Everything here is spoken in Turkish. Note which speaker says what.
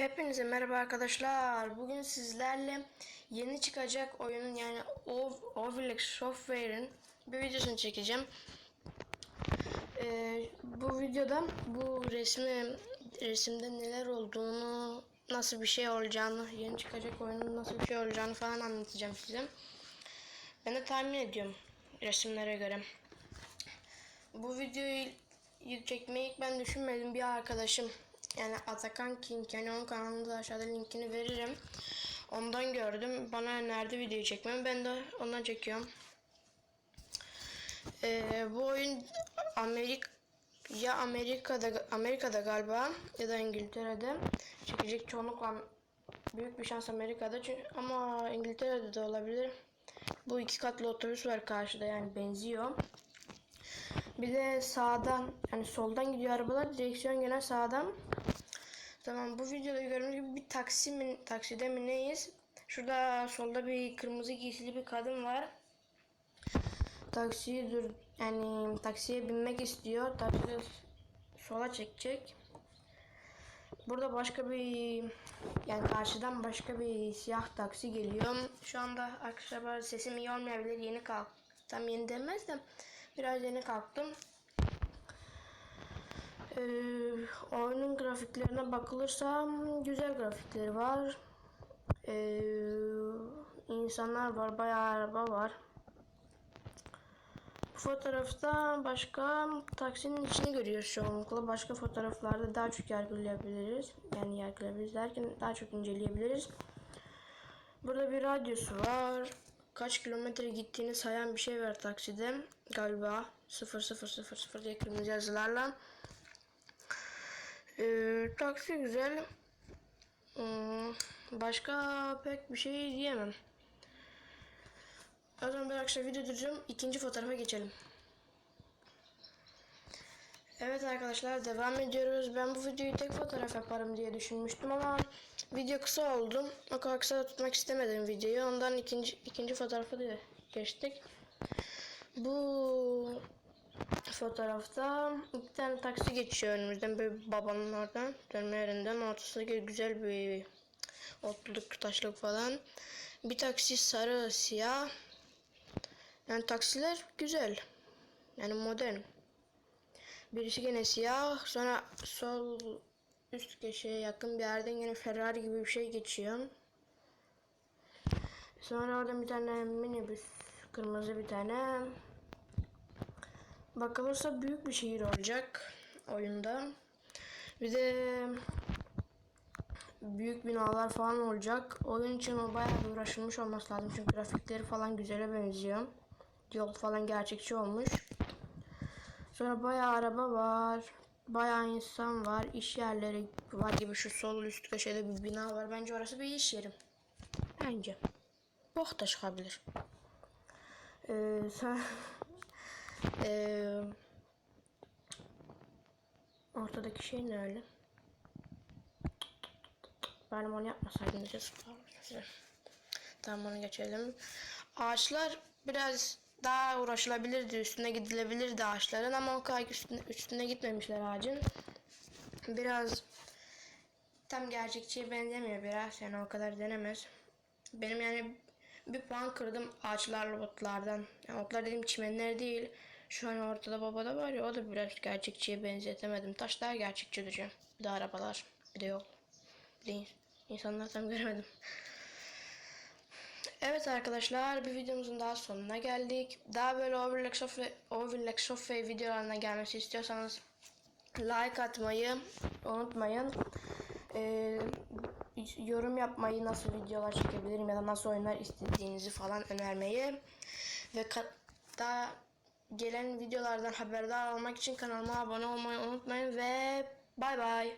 Speaker 1: Hepinize merhaba arkadaşlar. Bugün sizlerle yeni çıkacak oyunun yani Ov- Overlex Software'in bir videosunu çekeceğim. Ee, bu videoda bu resmi resimde neler olduğunu, nasıl bir şey olacağını, yeni çıkacak oyunun nasıl bir şey olacağını falan anlatacağım size. Ben de tahmin ediyorum resimlere göre. Bu videoyu çekmeyi ben düşünmedim. Bir arkadaşım yani Atakan King yani onun kanalında aşağıda linkini veririm. Ondan gördüm. Bana önerdi videoyu çekmemi. Ben de ondan çekiyorum. Ee, bu oyun Amerika ya Amerika'da Amerika'da galiba ya da İngiltere'de çekecek çoğunlukla büyük bir şans Amerika'da çünkü ama İngiltere'de de olabilir. Bu iki katlı otobüs var karşıda yani benziyor. Bir de sağdan yani soldan gidiyor arabalar. Direksiyon gene sağdan. Tamam bu videoda gördüğünüz gibi bir taksi mi, takside mi neyiz? Şurada solda bir kırmızı giysili bir kadın var. Taksiyi dur yani taksiye binmek istiyor. Taksi sola çekecek. Burada başka bir yani karşıdan başka bir siyah taksi geliyor. Şu anda arkadaşlar sesim iyi olmayabilir. Yeni kalk. Tam yeni demez de biraz yeni kalktım. Ee, oyunun grafiklerine bakılırsa güzel grafikleri var. Ee, insanlar var, bayağı araba var. Bu fotoğrafta başka taksinin içini görüyoruz çoğunlukla. Başka fotoğraflarda daha çok yargılayabiliriz. Yani yargılayabiliriz derken daha çok inceleyebiliriz. Burada bir radyosu var. Kaç kilometre gittiğini sayan bir şey var takside. Galiba 0000 diye kırmızı yazılarla. Ee, taksi güzel. Hmm, başka pek bir şey diyemem. O zaman bir arkadaşlar video duracağım. İkinci fotoğrafa geçelim. Evet arkadaşlar devam ediyoruz. Ben bu videoyu tek fotoğraf yaparım diye düşünmüştüm ama video kısa oldu. O kadar kısa tutmak istemedim videoyu. Ondan ikinci ikinci fotoğrafa da geçtik. Bu fotoğrafta iki tane taksi geçiyor önümüzden böyle babanın oradan dönme yerinden ortasında güzel bir otluluk taşlık falan. Bir taksi sarı siyah. Yani taksiler güzel. Yani modern. Birisi gene siyah. Sonra sol üst köşeye yakın bir yerden yine Ferrari gibi bir şey geçiyor. Sonra orada bir tane minibüs. Kırmızı bir tane. Bakılırsa büyük bir şehir olacak oyunda. Bir de büyük binalar falan olacak. Oyun için o bayağı uğraşılmış olması lazım. Çünkü grafikleri falan güzele benziyor. Yol falan gerçekçi olmuş. Sonra bayağı araba var. Bayağı insan var. iş yerleri var gibi şu sol üst köşede bir bina var. Bence orası bir iş yeri. Bence. Bok da çıkabilir. Ee, sen... Ee, ortadaki şey ne öyle? Ben onu yapmasaydım. Tamam onu geçelim. Ağaçlar biraz daha uğraşılabilirdi. Üstüne gidilebilirdi ağaçların ama o kadar üstüne, üstüne gitmemişler ağacın. Biraz tam gerçekçiye benzemiyor biraz. Yani o kadar denemez. Benim yani bir puan kırdım ağaçlarla otlardan. Yani otlar dediğim çimenler değil. Şu an ortada babada var ya o da biraz gerçekçiye benzetemedim. Taş daha gerçekçi duruyor. Bir de arabalar. Bir de yol. Bir de insanlar tam göremedim. Evet arkadaşlar bir videomuzun daha sonuna geldik. Daha böyle Overlock Software, Overlock Software videolarına gelmesi istiyorsanız like atmayı unutmayın. Ee, yorum yapmayı nasıl videolar çekebilirim ya da nasıl oyunlar istediğinizi falan önermeyi ve daha gelen videolardan haberdar olmak için kanalıma abone olmayı unutmayın ve bay bay.